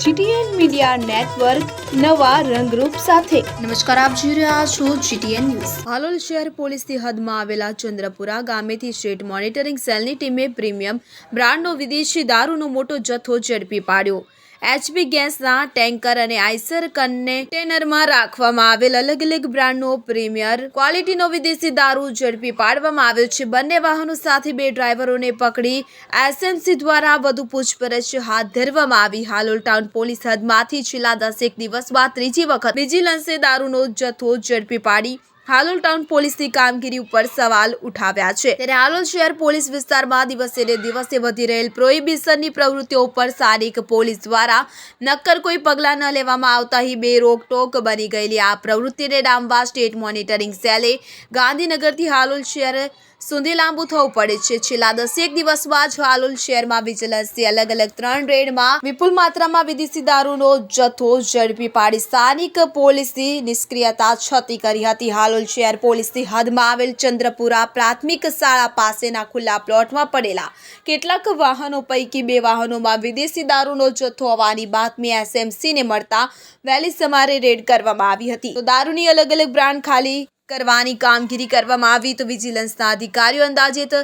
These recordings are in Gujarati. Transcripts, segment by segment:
જીટીએન મીડિયા નેટવર્ક નવા રંગરૂપ સાથે. નમસ્કાર, આપ જોઈ રહ્યા છો જીટીએન ન્યૂઝ. હાલોલ શહેર પોલીસની હદમાં આવેલા ચંદ્રપુરા ગામેથી સ્ટેટ મોનિટરિંગ સેલની ટીમે પ્રીમિયમ બ્રાન્ડનો વિદેશી દારૂનો મોટો જથ્થો ઝડપી પાડ્યો. એચપી ગેસના ટેન્કર અને આઈસર કન્ટેનરમાં રાખવામાં આવેલ અલગ અલગ બ્રાન્ડનો પ્રીમિયર ક્વોલિટીનો વિદેશી દારૂ ઝડપી પાડવામાં આવ્યો છે. બંને વાહનો સાથે બે ડ્રાઈવરોને પકડી એસએમસી દ્વારા વધુ પૂછપરછ હાથ ધરવામાં આવી. હાલોલ ટાઉન પોલીસ હદમાંથી છેલ્લા દસેક દિવસ બાદ ત્રીજી વખત વિજિલન્સે દારૂનો જથ્થો ઝડપી પાડી હાલોલ ટાઉન પોલીસની કામગીરી ઉપર સવાલ ઉઠાવ્યા છે. ત્યારે હાલોલ શહેર પોલીસ વિસ્તારમાં દિવસે ને દિવસે વધી રહેલ પ્રોહિબિશનની પ્રવૃત્તિઓ ઉપર સ્થાનિક પોલીસ દ્વારા નક્કર કોઈ પગલાં ન લેવામાં આવતા હિ બે રોકટોક બની ગયેલી આ પ્રવૃત્તિને ડામવા સ્ટેટ મોનિટરિંગ સેલે ગાંધીનગરથી હાલોલ શહેર સુધી લાંબુ થવું પડે છે. છેલ્લા દસેક દિવસમાં જ હાલોલ શહેરમાં વિજિલન્સની અલગ અલગ ત્રણ રેડમાં વિપુલ માત્રામાં વિદેશી દારૂનો જથ્થો ઝડપી પાડી સ્થાનિક પોલીસની નિષ્ક્રિયતા છતી કરી હતી. હાલોલ શહેર પોલીસની હદમાં આવેલ ચંદ્રપુરા પ્રાથમિક શાળા પાસેના ખુલ્લા પ્લોટમાં પડેલા કેટલાક વાહનો પૈકી બે વાહનોમાં વિદેશી દારૂનો જથ્થો હોવાની બાતમી એસએમસીને મળતા વહેલી સમારે રેડ કરવામાં આવી હતી. તો દારૂની અલગ અલગ બ્રાન્ડ ખાલી કરવાની કામગીરી કરવામાં આવી તો વિજિલન્સના અધિકારીઓ અંદાજિત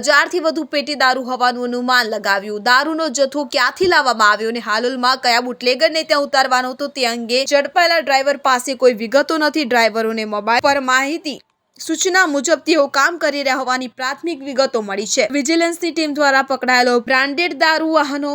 હજારથી વધુ પેટી દારૂ હોવાનું અનુમાન લગાવ્યું. દારૂનો જથ્થો ક્યાંથી લાવવામાં આવ્યો અને હાલોલમાં કયા બુટલેગરને ત્યાં ઉતારવાનો હતો તે અંગે ઝડપાયેલા ડ્રાઈવર પાસે કોઈ વિગતો નથી. ડ્રાઈવરોને મોબાઈલ પર માહિતી સૂચના મુજબ તેઓ કામ કરી રહ્યા હોવાની પ્રાથમિક વિગતો મળી છે. વિજિલન્સની ટીમ દ્વારા પકડાયેલો બ્રાન્ડેડ દારૂ વાહનો